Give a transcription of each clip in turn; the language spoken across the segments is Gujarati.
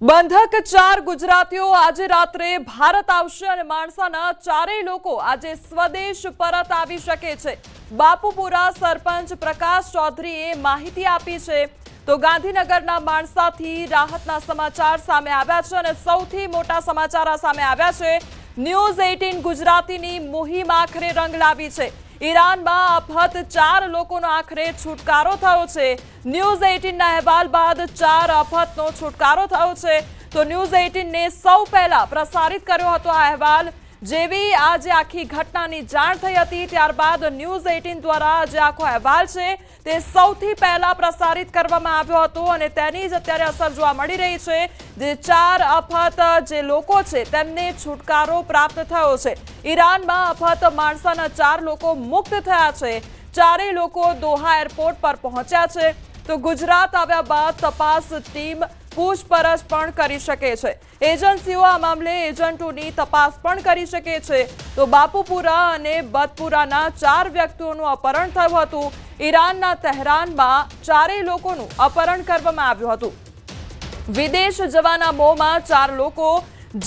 બંધક ચાર ગુજરાતીઓ આજે રાત્રે ભારત આવશે અને માણસાના ચારેય લોકો આજે સ્વદેશ પરત આવી શકે છે. બાપુપુરા સરપંચ પ્રકાશ ચૌધરીએ માહિતી આપી છે. તો ગાંધીનગરના માણસાથી રાહતના સમાચાર સામે આવ્યા છે અને સૌથી મોટા સમાચાર સામે આવ્યા છે. ન્યૂઝ એઇટીન ગુજરાતીની મુહિમ આખરે રંગ લાવી છે. ઈરાનમાં અપહત ચાર લોકોનો આખરે છુટકારો થયો છે. ન્યૂઝ એઇટીનના અહેવાલ બાદ ચાર અપહતનો છુટકારો થયો છે. તો ન્યૂઝ એઇટીનને સૌ પહેલા પ્રસારિત કર્યો હતો આ અહેવાલ. જેવી આજે આખી ઘટનાની જાણ થઈ હતી, ત્યારબાદ ન્યૂઝ એઇટીન દ્વારા જે આખો અહેવાલ છે. તે સૌથી પહેલા પ્રસારિત કરવામાં આવ્યો હતો અને તેની જ અત્યારે અસર જોવા મળી રહી છે. જે ચાર અફત જે લોકો છે, તેમને છુટકારો પ્રાપ્ત થયો છે. ઈરાનમાં અફત માણસાના ચાર લોકો મુક્ત થયા છે. ચારેય લોકો દોહા એરપોર્ટ પર પહોંચ્યા છે. તો ગુજરાત આવ્યા બાદ તપાસ ટીમ પૂછપરછ પણ કરી શકે છે. એજન્સીઓ આ મામલે એજન્ટોની તપાસ પણ કરી શકે છે. તો બાપુપુરા અને બદપુરાના ચાર વ્યક્તિઓનું અપહરણ થયું હતું. ઈરાનના તહેરાનમાં ચારેય લોકોનું અપહરણ કરવામાં આવ્યું હતું. વિદેશ જવાના મોમાં ચાર લોકો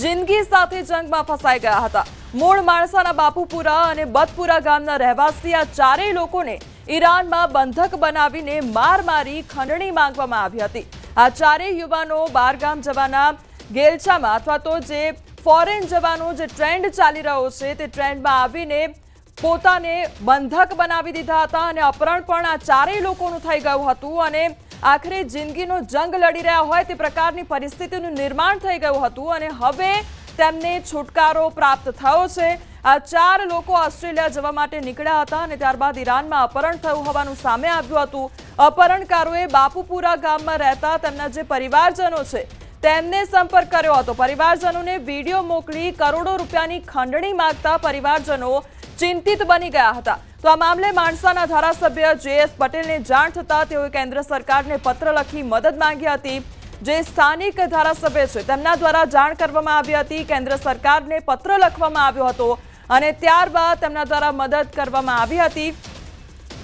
જિંદગી સાથે જંગમાં ફસાઈ ગયા હતા. મૂળ માણસાના બાપુપુરા અને બદપુરા ગામના રહેવાસી આ ચારેય લોકોને ઈરાનમાં બંધક બનાવીને માર મારી ખંડણી માંગવામાં આવી હતી. આ ચારેય યુવાનો બારગામ જવાના ગેલછામાં અથવા તો જે ફોરેન જવાનો જે ટ્રેન્ડ ચાલી રહ્યો છે તે ટ્રેન્ડમાં આવીને પોતાને બંધક બનાવી દીધા હતા અને અપહરણ પણ આ ચારેય લોકોનું થઈ ગયું હતું અને આખરે જિંદગીનો જંગ લડી રહ્યા હોય તે પ્રકારની પરિસ્થિતિનું નિર્માણ થઈ ગયું હતું અને હવે તેમને છુટકારો પ્રાપ્ત થયો છે. આ ચાર લોકો ઓસ્ટ્રેલિયા જવા માટે નીકળ્યા હતા અને ત્યારબાદ ઈરાનમાં અપહરણ થયું હોવાનું સામે આવ્યું હતું. અપહરણકારોએ બાપુપુરા ગામમાં રહેતા તેમના જે પરિવારજનો છે, તેમને સંપર્ક કર્યો હતો. પરિવારજનોને વીડિયો મોકલી કરોડો રૂપિયાની ખંડણી માગતા પરિવારજનો ચિંતિત બની ગયા હતા. તો આ મામલે માણસાના ધારાસભ્ય જેએસ પટેલને જાણ થતા તેઓએ કેન્દ્ર સરકારને પત્ર લખી મદદ માંગી હતી. જે સ્થાનિક ધારાસભ્ય છે, તેમના દ્વારા જાણ કરવામાં આવી હતી. કેન્દ્ર સરકારને પત્ર લખવામાં આવ્યો હતો. અને ત્યારબાદ તેમના દ્વારા મદદ કરવામાં આવી હતી.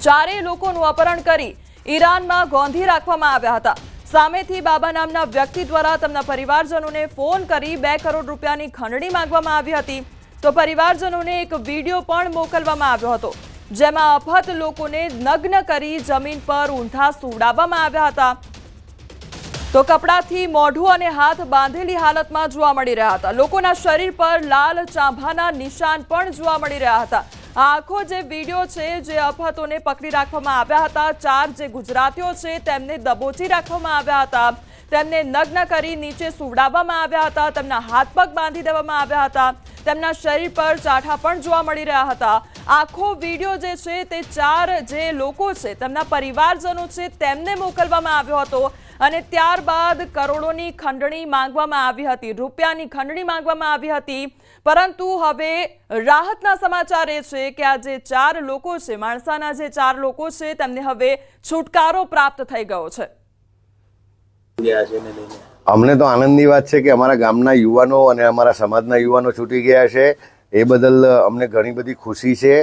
ચારેય લોકોનું અપહરણ કરી ઈરાનમાં ગોંધી રાખવામાં આવ્યા હતા. સામેથી બાબા નામના વ્યક્તિ દ્વારા તેમના પરિવારજનોને ફોન કરી બે કરોડ રૂપિયાની ખંડણી માંગવામાં આવી હતી. તો પરિવારજનોને એક વીડિયો પણ મોકલવામાં આવ્યો હતો, જેમાં અફત લોકોને નગ્ન કરી જમીન પર ઊંધા સુવડાવવામાં આવ્યા હતા. તો કપડાથી મોઢું અને હાથ બાંધેલી હાલતમાં જોવા મળી રહ્યા હતા. લોકોના શરીર પર લાલ ચાંભાના નિશાન પણ જોવા મળી રહ્યા હતા. આખો જે વીડિયો છે, જે અફાતોને પકડી રાખવામાં આવ્યા હતા, ચાર જે ગુજરાતીઓ છે, તેમને દબોચી રાખવામાં આવ્યા હતા. તેમને નગ્ન કરી નીચે સુવડાવવામાં આવ્યા હતા, તેમના હાથ પગ બાંધી દેવામાં આવ્યા હતા. તેમના શરીર પર ચાઠા પણ જોવા મળી રહ્યા હતા. આખો વીડિયો જે છે તે ચાર જે લોકો છે, તેમના પરિવારજનો છે, તેમને મોકલવામાં આવ્યો હતો અને ત્યારબાદ કરોડોની ખંડણી માંગવામાં આવી હતી, રૂપિયાની ખંડણી માંગવામાં આવી હતી. પરંતુ હવે રાહતના સમાચાર એ છે કે આ જે ચાર લોકો છે, માણસાના જે ચાર લોકો છે, તેમને હવે છુટકારો પ્રાપ્ત થઈ ગયો છે. અમને તો આનંદની વાત છે કે અમારા ગામના યુવાનો અને અમારા સમાજના યુવાનો છૂટી ગયા છે. એ બદલ અમને ઘણી બધી ખુશી છે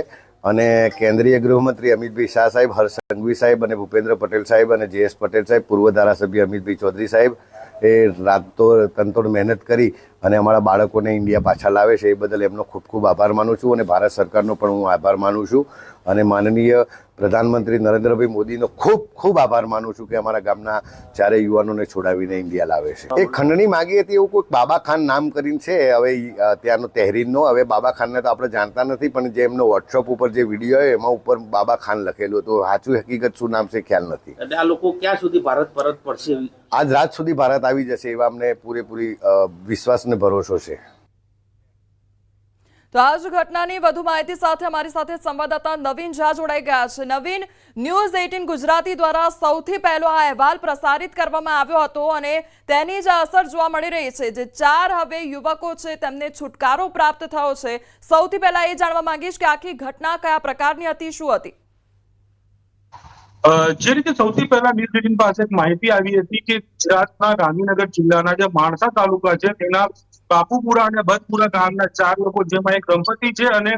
અને કેન્દ્રીય ગૃહમંત્રી અમિતભાઈ શાહ સાહેબ, હર્ષ સાહેબ અને ભૂપેન્દ્ર પટેલ સાહેબ અને જે એસ પટેલ સાહેબ, પૂર્વ ધારાસભ્ય અમિતભાઈ ચૌધરી સાહેબ, એ રાતો તનતોડ મહેનત કરી અને અમારા બાળકોને ઇન્ડિયા પાછા લાવે છે. એ બદલ એમનો ખૂબ ખૂબ આભાર માનું છું અને ભારત સરકારનો પણ હું આભાર માનું છું. અને માનનીય પ્રધાનમંત્રી નરેન્દ્રભાઈ મોદીનો ખૂબ ખૂબ આભાર માનું છું કે અમારા ગામના ચારે યુવાનોને છોડાવીને ઇન્ડિયા લાવે છે. એ ખંડણી માગી હતી એવું કોઈ બાબા ખાન નામ કરીને છે? હવે ત્યાંનો તહેરીનનો. હવે બાબા ખાનને તો આપણે જાણતા નથી પણ જે એમનો વોટ્સઅપ ઉપર જે વીડિયો હોય એમાં ઉપર બાબા ખાન લખેલું હતું. સાચું હકીકત શું નામ છે ખ્યાલ નથી. એટલે આ લોકો ક્યાં સુધી ભારત પરત પડશે આજ રાત સુધી ભારત આવી જશે એવા અમને પૂરેપૂરી વિશ્વાસ ને ભરોસો છે. તો આ જ ઘટનાની વધુ માહિતી સાથે અમારી સાથે સંવાદદાતા નવીન ઝા જોડાઈ ગયા છે. નવીન, ન્યૂઝ એઇટીન ગુજરાતી દ્વારા સૌથી પહેલો આ અહેવાલ પ્રસારિત કરવામાં આવ્યો હતો અને તેની જ અસર જોવા મળી રહી છે, જે ચાર હવે યુવકો છે, તેમને છુટકારો પ્રાપ્ત થયો છે. સૌથી પહેલા એ જાણવા માંગીશ કે આખી ઘટના કયા પ્રકારની હતી, શું હતી? જે રીતે સૌથી પહેલા ન્યૂઝ એટીન પાસે માહિતી આવી હતી કે ગુજરાતના ગાંધીનગર જિલ્લાના જે માણસા તાલુકા છે, તેના બાપુપુરા અને બદપુરા ગામના ચાર લોકો, જેમાં એક દંપતી છે અને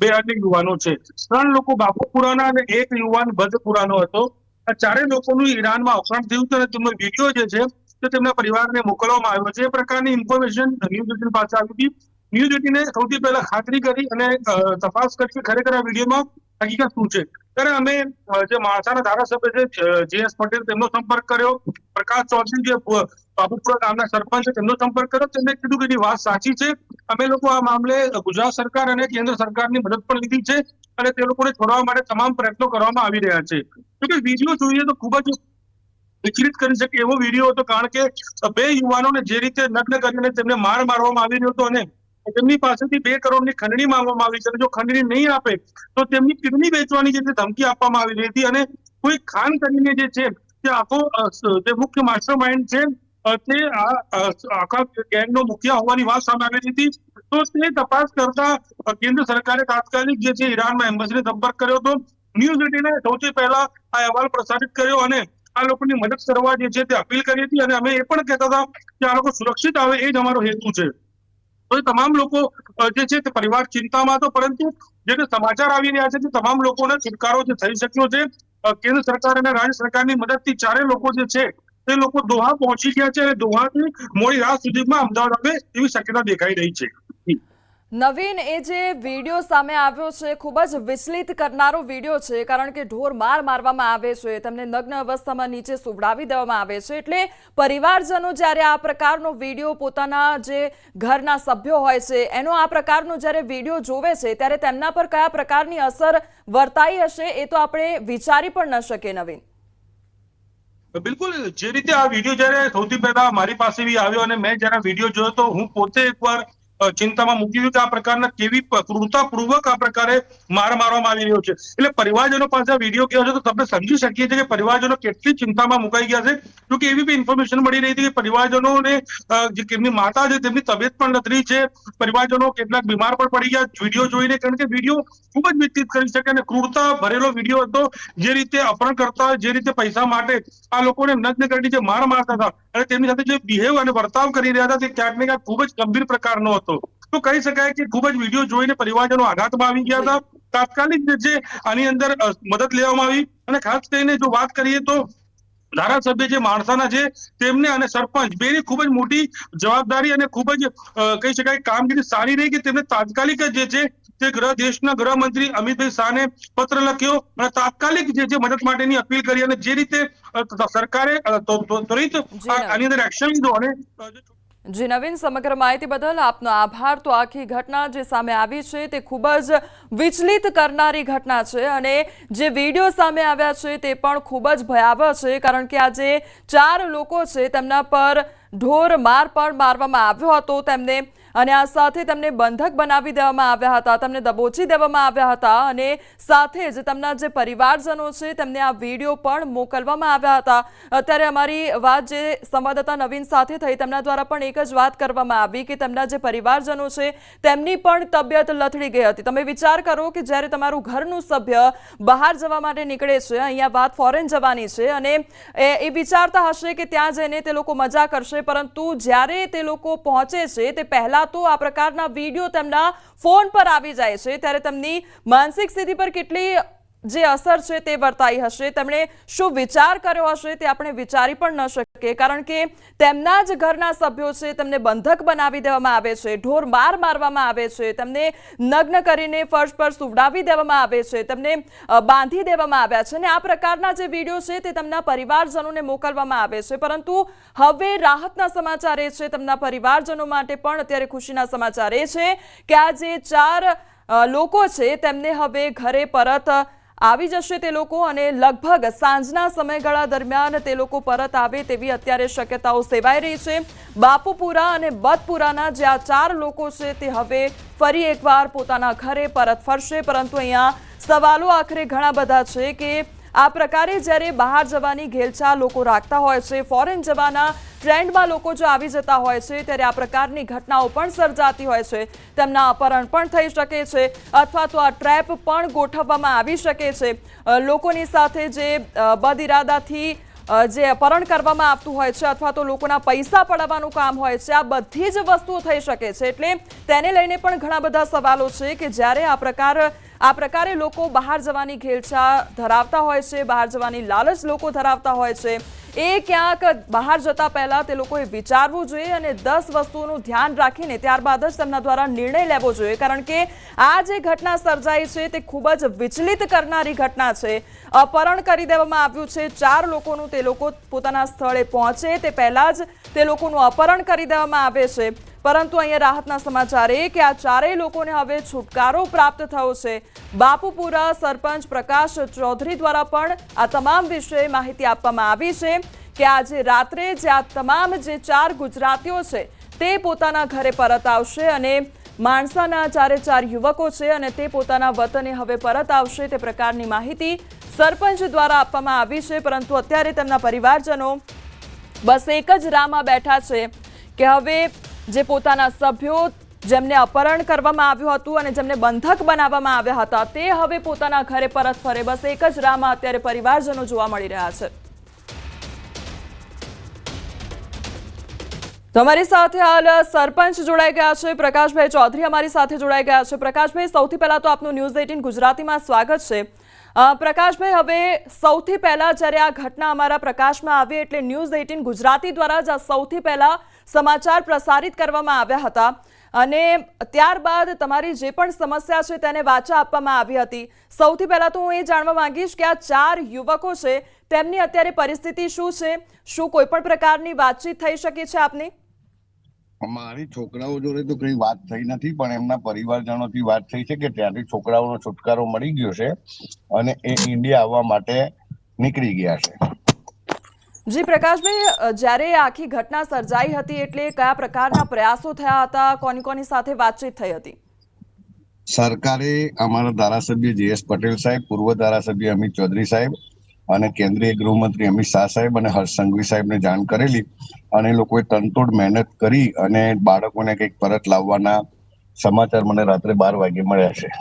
બે અન્ય યુવાનો છે. ત્રણ લોકો બાપુપુરાના અને એક યુવાન બદપુરાનો હતો. આ ચારેય લોકોનું ઈરાનમાં અપહરણ થયું છે અને તેમનો વીડિયો જે છે તો તેમના પરિવારને મોકલવામાં આવ્યો છે. એ પ્રકારની ઇન્ફોર્મેશન ન્યૂઝ પાસે આવી હતી. ન્યૂઝ એટીને સૌથી પહેલા ખાતરી કરી અને તપાસ કરી કે ખરેખર આ વિડીયોમાં હકીકત શું છે. ત્યારે અમે જે માણસાના ધારાસભ્ય છે જે એસ પટેલ તેમનો સંપર્ક કર્યો. પ્રકાશ ચૌધરી જે બાબુપુરા ગામના સરપંચ છે, તેમનો સંપર્ક કર્યો. તેમને કીધું કે એની વાત સાચી છે, અમે લોકો આ મામલે ગુજરાત સરકાર અને કેન્દ્ર સરકારની મદદ પણ લીધી છે અને તે લોકોને છોડવા માટે તમામ પ્રયત્નો કરવામાં આવી રહ્યા છે. જોકે વીડિયો જોઈએ તો ખૂબ જ વિચલિત કરી શકે એવો વીડિયો હતો. કારણ કે બે યુવાનોને જે રીતે નગ્ન કરીને તેમને માર મારવામાં આવી રહ્યો હતો અને તેમની પાસેથી બે કરોડની ખંડણી માંગવામાં આવી છે જો ખંડણી નહીં આપે, તો તેમની કિડની વેચવાની જે ધમકી આપવામાં આવી રહી હતી અને કોઈ ખાન કરીને જે છે તે આખો જે મુખ્ય માસ્ટર માઇન્ડ છે તે આખા ગેંગનો મુખ્ય હોવાની વાત સામે આવી હતી. તો તે તપાસ કરતા કેન્દ્ર સરકારે તાત્કાલિક જે છે ઈરાનમાં એમ્બસીને સંપર્ક કર્યો હતો. ન્યૂઝ એટીને સૌથી પહેલા આ અહેવાલ પ્રસારિત કર્યો અને આ લોકોની મદદ કરવા જે છે તે અપીલ કરી હતી અને અમે એ પણ કહેતા હતા કે આ લોકો સુરક્ષિત આવે એ જ અમારો હેતુ છે. તો તમામ લોકો જે છે તે પરિવાર ચિંતામાં હતો, પરંતુ જે સમાચાર આવી રહ્યા છે તે તમામ લોકોને છુટકારો જે થઈ શક્યો છે. કેન્દ્ર સરકાર અને રાજ્ય સરકારની મદદથી ચારે લોકો જે છે તે લોકો દોહા પહોંચી ગયા છે અને દોહાથી મોડી રાત સુધીમાં અમદાવાદ આવે એવી શક્યતા દેખાઈ રહી છે. નવીન એ જે વીડિયો સામે આવ્યો છે, ખૂબ જ વિચલિત કરનારો વીડિયો છે, કારણ કે ઢોર માર મારવામાં આવે છે, તેમને નગ્ન અવસ્થામાં નીચે સુવડાવી દેવામાં આવે છે. એટલે પરિવારજનો જ્યારે આ પ્રકારનો વીડિયો પોતાના જે ઘરના સભ્યો હોય છે, એનો આ પ્રકારનો જ્યારે વીડિયો જોવે છે, ત્યારે તેમના પર કયા પ્રકારની અસર વર્તાઈ હશે, એ તો આપણે વિચારી પણ ન શકીએ, નવીન. બિલકુલ, જે રીતે આ વીડિયો જ્યારે સૌથી પહેલા મારી પાસે બી આવ્યો અને મેં જ્યારે વીડિયો જોયો, તો હું પોતે એકવાર ચિંતામાં મૂકી દીધું કે આ પ્રકારના કેવી ક્રૂરતાપૂર્વક આ પ્રકારે માર મારવામાં આવી રહ્યો છે. એટલે પરિવારજનો પાસે વીડિયો ગયો છે તો તમે સમજી શકીએ છીએ કે પરિવારજનો કેટલી ચિંતામાં મુકાઈ ગયા છે. જોકે એવી બી ઇન્ફોર્મેશન મળી રહી હતી કે પરિવારજનોને તેમની માતા છે, તેમની તબિયત પણ લથડી છે. પરિવારજનો કેટલાક બીમાર પણ પડી ગયા. વીડિયો જોઈને કારણ કે વીડિયો ખૂબ જ વિચલિત કરી શકે અને ક્રૂરતા ભરેલો વીડિયો હતો. જે રીતે અપહરણ કરતા, જે રીતે પૈસા માટે આ લોકોને નગ્ન કરીને જે માર મારતા હતા અને તેમની સાથે જે બિહેવ અને વર્તાવ કરી રહ્યા હતા તે ક્યાંક ને ક્યાંક ખૂબ જ ગંભીર પ્રકારનો હતો. તો કહી શકાય કે ખૂબ જ વીડિયો જોઈને પરિવારજનો આઘાતમાં આવી ગયા હતા. તાત્કાલિક જે આની અંદર મદદ લેવામાં આવી. અને ખાસ કરીને જો વાત કરીએ તો ધારાસભ્ય જે માણસાના છે તેમને અને સરપંચ બેની ખૂબ જ મોટી જવાબદારી અને ખૂબ જ કહી શકાય કામગીરી સારી રહી કે તેમને તાત્કાલિક જ જે છે તે ગ્રહ દેશના ગૃહમંત્રી અમિતભાઈ શાહને પત્ર લખ્યો અને તાત્કાલિક જે જે મદદ માટેની અપીલ કરી અને જે રીતે સરકારે ત્વરિત આની અંદર એક્શન લીધો અને જે નવીન સમગ્ર માહિતી બદલ આપનો આભાર. તો આખી ઘટના જે સામે આવી છે તે ખૂબ જ વિચલિત કરનારી ઘટના છે અને જે વીડિયો સામે આવ્યા છે તે પણ ખૂબ જ ભયાવહ છે કારણ કે આ જે ચાર લોકો છે તેમના પર ઢોર માર પણ મારવામાં આવ્યો હતો તેમને. અને આ સાથે તેમને બંધક બનાવી દેવામાં આવ્યા હતા. તેમને દબોચી દેવામાં આવ્યા હતા અને સાથે જ તેમના જે પરિવારજનો છે તેમને આ વીડિયો પણ મોકલવામાં આવ્યા હતા. અત્યારે અમારી વાત જે સંવાદદાતા નવીન સાથે થઈ તેમના દ્વારા પણ એક જ વાત કરવામાં આવી કે તેમના જે પરિવારજનો છે તેમની પણ તબિયત લથડી ગઈ હતી. તમે વિચાર કરો કે જ્યારે તમારું ઘરનું સભ્ય બહાર જવા માટે નીકળે છે, અહીંયા વાત ફોરેન જવાની છે અને એ વિચારતા હશે કે ત્યાં જઈને તે લોકો મજા કરશે પરંતુ જ્યારે તે લોકો પહોંચે છે, તે પહેલાં તો આ પ્રકારના વીડિયો તેમના ફોન પર આવી જાય છે. ત્યારે તેમની માનસિક સ્થિતિ પર કેટલી જે અસર છે તે વર્તાઈ હશે. તેમણે શું વિચાર કર્યો હશે તે આપણે વિચારી પણ ન શકીએ, કારણ કે તેમના જ ઘરના સભ્યો છે, તેમને બંધક બનાવી દેવામાં આવે છે, ઢોર માર મારવામાં આવે છે, તેમને નગ્ન કરીને ફર્શ પર સુવડાવી દેવામાં આવે છે, તેમને બાંધી દેવામાં આવ્યા છે અને આ પ્રકારના જે વીડિયો છે તે તેમના પરિવારજનોને મોકલવામાં આવે છે. પરંતુ હવે રાહતના સમાચાર એ છે, તેમના પરિવારજનો માટે પણ અત્યારે ખુશીના સમાચાર એ છે કે આ જે ચાર લોકો છે તેમને હવે ઘરે પરત આવી જશે તે લોકો અને લગભગ સાંજના સમયગાળા દરમિયાન તે લોકો પરત આવે તેવી અત્યારે શક્યતાઓ સેવાઈ રહી છે. બાપુપુરા અને બદપુરાના જે આ ચાર લોકો છે તે હવે ફરી એકવાર પોતાના ઘરે પરત ફરશે, પરંતુ અહીંયા સવાલો આખરે ઘણા બધા છે કે આ પ્રકારે જ્યારે બહાર જવાની ઘેલછા લોકો રાખતા હોય છે ફોરેન જવાના ટ્રેન્ડમાં લોકો જો આવી જતા હોય છે, ત્યારે આ પ્રકારની ઘટનાઓ પણ સર્જાતી હોય છે. તેમના અપહરણ પણ થઈ શકે છે અથવા તો આ ટ્રેપ પણ ગોઠવવામાં આવી શકે છે. લોકોની સાથે જે બદ ઇરાદાથી જે અપહરણ કરવામાં આવતું હોય છે અથવા તો લોકોના પૈસા પડાવવાનું કામ હોય છે, આ બધી જ વસ્તુઓ થઈ શકે છે. એટલે તેને લઈને પણ ઘણા બધા સવાલો છે કે જ્યારે આ પ્રકાર, આ પ્રકારે લોકો બહાર જવાની ઘેલછા ધરાવતા હોય છે, બહાર જવાની લાલચ લોકો ધરાવતા હોય છે, એ ક્યાંક બહાર જતા પહેલાં તે લોકોએ વિચારવું જોઈએ અને દસ વસ્તુઓનું ધ્યાન રાખીને ત્યારબાદ જ તેમના દ્વારા નિર્ણય લેવો જોઈએ. કારણ કે આ જે ઘટના સર્જાઈ છે તે ખૂબ જ વિચલિત કરનારી ઘટના છે. અપહરણ કરી દેવામાં આવ્યું છે. ચાર લોકોનું તે લોકો પોતાના સ્થળે પહોંચે. તે પહેલાં જ તે લોકોનું અપહરણ કરી દેવામાં આવે છે. પરંતુ અહીંયા રાહતના સમાચાર એ કે આ ચારેય લોકોને હવે છુટકારો પ્રાપ્ત થયો છે. બાપુપુરા સરપંચ પ્રકાશ ચૌધરી દ્વારા પણ આ તમામ વિશે માહિતી આપવામાં આવી છે કે આજે રાત્રે જે આ તમામ જે ચાર ગુજરાતીઓ છે તે પોતાના ઘરે પરત આવશે અને માણસાના ચારે ચાર યુવકો છે અને તે પોતાના વતને હવે પરત આવશે તે પ્રકારની માહિતી સરપંચ દ્વારા આપવામાં આવી છે, પરંતુ અત્યારે તેમના પરિવારજનો બસ એક જ રાહમાં બેઠા છે કે હવે જે પોતાના સભ્યો જેમને અપહરણ કરવામાં આવ્યું હતું અને જેમને બંધક બનાવવામાં આવ્યા હતા, તે હવે પોતાના ઘરે પરત ફરે. બસ એક જ રાહમાં અત્યારે પરિવારજનો જોવા મળી રહ્યા છે. તમારી સાથે હાલ સરપંચ જોડાઈ ગયા છે, પ્રકાશભાઈ ચૌધરી અમારી સાથે જોડાઈ ગયા છે. પ્રકાશભાઈ, સૌથી પહેલા તો આપનું ન્યૂઝ એટીન ગુજરાતીમાં સ્વાગત છે. પ્રકાશભાઈ, હવે સૌથી પહેલા જ્યારે આ ઘટના અમારા પ્રકાશમાં આવી એટલે ન્યૂઝ એટીન ગુજરાતી દ્વારા જ સૌથી પહેલા સમાચાર પ્રસારિત કરવામાં આવ્યા હતા. અને ત્યારબાદ તમારી જે પણ સમસ્યા છે તેને વાચા આપવામાં આવી હતી. સૌથી પહેલા તો હું એ જાણવા માંગીશ કે આ ચાર યુવકો છે, તેમની અત્યારે પરિસ્થિતિ શું છે? શું કોઈ પણ પ્રકારની વાતચીત થઈ શકી છે આપની? મારી છોકરાઓ જોડે તો કઈ વાત થઈ નથી પણ એમના પરિવારજનોથી વાત થઈ છે કે ત્યાંથી છોકરાઓનો છુટકારો મળી ગયો છે અને એ ઇન્ડિયા આવવા માટે નીકળી ગયા છે. જી પ્રકાશભાઈ જ્યારે આખી ઘટના સર્જાઈ હતી એટલે કયા પ્રકારના પ્રયાસો થયા હતા? કોની કોની સાથે વાતચીત થઈ હતી? સરકારે અમારા ધારાસભ્ય જીએસ પટેલ સાહેબ પૂર્વ ધારાસભ્ય અમિત ચૌધરી સાહેબ અને કેન્દ્રીય ગૃહમંત્રી અમિત શાહ સાહેબ અને હર્ષ સંઘવી સાહેબને જાણ કરેલી અને લોકોએ તનતોડ મહેનત કરી અને બાળકોને કંઈક પરત લાવવાના સમાચાર મને રાત્રે બાર વાગે મળ્યા છે.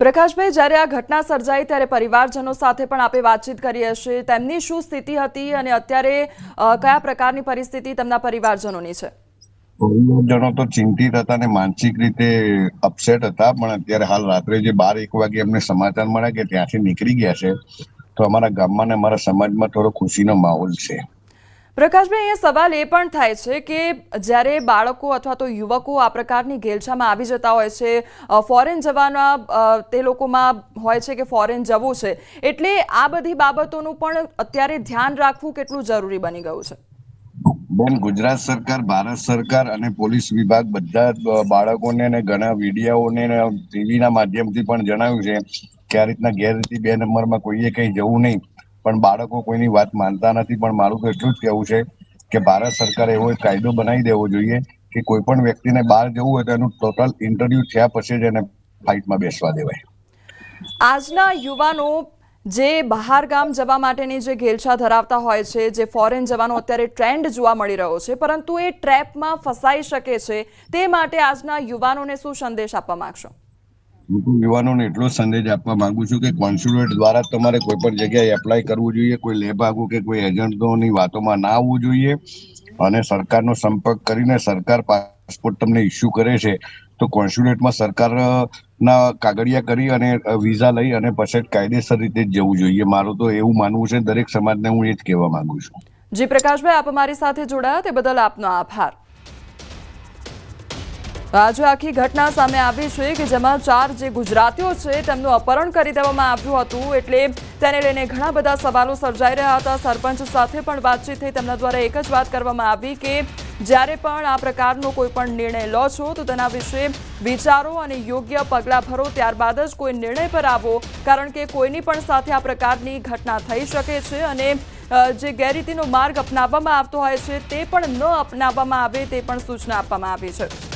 પ્રકાશભાઈ જ્યારે આ ઘટના સર્જાઈ ત્યારે પરિવારજનો સાથે પણ આપે વાતચીત કરી હશે. તેમની શું સ્થિતિ હતી અને અત્યારે કયા પ્રકારની પરિસ્થિતિ તેમના પરિવારજનોની છે? જણો તો ચિંતિત હતા અને માનસિક રીતે અપસેટ હતા પણ અત્યારે હાલ રાત્રે જે બાર એક વાગે અમને સમાચાર મળ્યા કે ત્યાંથી નીકળી ગયા છે તો અમારા ગામમાં અને અમારા સમાજમાં થોડો ખુશીનો માહોલ છે. પ્રકાશભાઈ એ સવાલ એ પણ થાય છે કે જ્યારે બાળકો અથવા તો યુવકો આ પ્રકારની ઘેલછામાં આવી જતા હોય છે ફોરેન જવાના તે લોકોમાં હોય છે કે ફોરેન જવું છે એટલે આ બધી બાબતોનું પણ અત્યારે ધ્યાન રાખવું કેટલું જરૂરી બની ગયું છે? બેન ગુજરાત સરકાર ભારત સરકાર અને પોલીસ વિભાગ બધા બાળકોને અને ઘણા વિડીયાઓને ટીવીના માધ્યમથી પણ જણાવ્યું છે. કે આ રીતના ગેરરીતિ બે નંબરમાં કોઈએ કઈ જવું નહીં. પણ બાળકો કોઈની વાત માનતા નથી, પણ મારું તો એટલું જ કહેવું છે કે ભારત સરકારે એવો એક કાયદો બનાવી દેવો જોઈએ કે કોઈ પણ વ્યક્તિને બહાર જવું હોય તો એનું ટોટલ ઇન્ટરવ્યુ થયા પછી જ એને ફાઇટમાં બેસવા દેવાય. આજના યુવાનો જે બહાર ગામ જવા માટેની જે ઘેલછા ધરાવતા હોય છે, જે ફોરેન જવાનો અત્યારે ટ્રેન્ડ જોવા મળી રહ્યો છે, પરંતુ એ ટ્રેપમાં ફસાઈ શકે છે, તે માટે આજના યુવાનોને શું સંદેશ આપવા માંગશો? હું યુવાનોને એટલો સંદેશ આપવા માંગુ છું કે કોન્સ્યુલેટ દ્વારા તમારે કોઈ પણ જગ્યાએ એપ્લાય કરવું જોઈએ, કોઈ લેબાગુ કે કોઈ એજન્ટોની વાતોમાં ના આવવું જોઈએ. અને સરકારનો સંપર્ક કરીને સરકાર પાસપોર્ટ તમને ઇસ્યુ કરે છે, તો કોન્સ્યુલેટમાં સરકારના કાગળિયા કરી અને વિઝા લઈ અને પછી કાયદેસર રીતે જ જવું જોઈએ. મારું તો એવું માનવું છે, દરેક સમાજને હું એ જ કહેવા માંગુ છું. જી પ્રકાશભાઈ, આપ અમારી સાથે જોડાયા. તે બદલ આપનો આભાર. આજે આખી ઘટના સામે આવી છે કે જેમાં ચાર જે ગુજરાતીઓ છે તેમનું અપહરણ કરી દેવામાં આવ્યું હતું એટલે તેને લઈને ઘણા બધા સવાલો સર્જાઈ રહ્યા હતા. સરપંચ સાથે પણ વાતચીત થઈ. તેમના દ્વારા એક જ વાત કરવામાં આવી કે જ્યારે પણ આ પ્રકારનો કોઈ પણ નિર્ણય લો છો, તો તેના વિશે વિચારો અને યોગ્ય પગલાં ભરો. ત્યારબાદ જ કોઈ નિર્ણય પર આવો, કારણ કે કોઈની પણ સાથે આ પ્રકારની ઘટના થઈ શકે છે અને જે ગેરરીતિનો માર્ગ અપનાવવામાં આવતો હોય છે, તે પણ ન અપનાવવામાં આવે તે પણ સૂચના આપવામાં આવી છે.